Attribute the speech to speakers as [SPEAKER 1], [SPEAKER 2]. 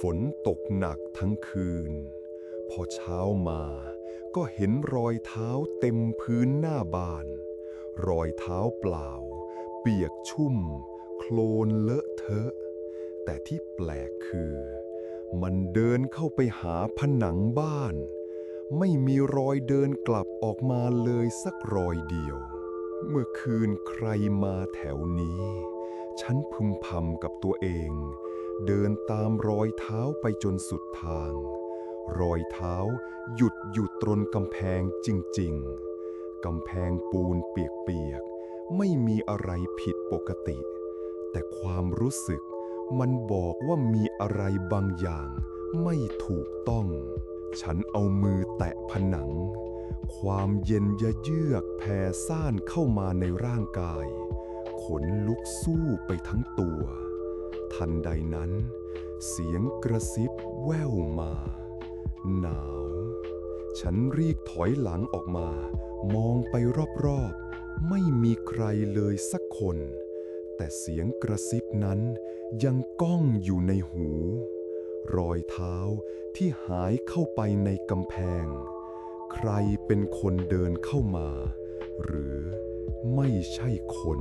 [SPEAKER 1] ฝนตกหนักทั้งคืน พอเช้ามาก็เห็นรอยเท้าเต็มพื้นหน้าบ้าน รอยเท้าเปล่า เปียกชุ่ม โคลนเลอะเทอะ แต่ที่แปลกคือ มันเดินเข้าไปหาผนังบ้าน ไม่มีรอยเดินกลับออกมาเลยสักรอยเดียว เมื่อคืนใครมาแถวนี้ ฉันพึมพำกับตัวเอง เดินตามรอยเท้าไปจนสุดทาง รอยเท้าหยุดอยู่ตรงกำแพงจริงๆ กำแพงปูนเปียกๆ ไม่มีอะไรผิดปกติ แต่ความรู้สึกมันบอกว่ามีอะไรบางอย่างไม่ถูกต้อง ฉันเอามือแตะผนัง ความเย็นยะเยือกแผ่ซ่านเข้ามาในร่างกาย ขนลุกสู้ไปทั้งตัว ทันใดนั้น เสียงกระซิบแว่วมา หนาว ฉันรีบถอยหลังออกมา มองไปรอบๆ ไม่มีใครเลยสักคน แต่เสียงกระซิบนั้นยังก้องอยู่ในหู รอยเท้าที่หายเข้าไปในกำแพง ใครเป็นคนเดินเข้ามา หรือไม่ใช่คน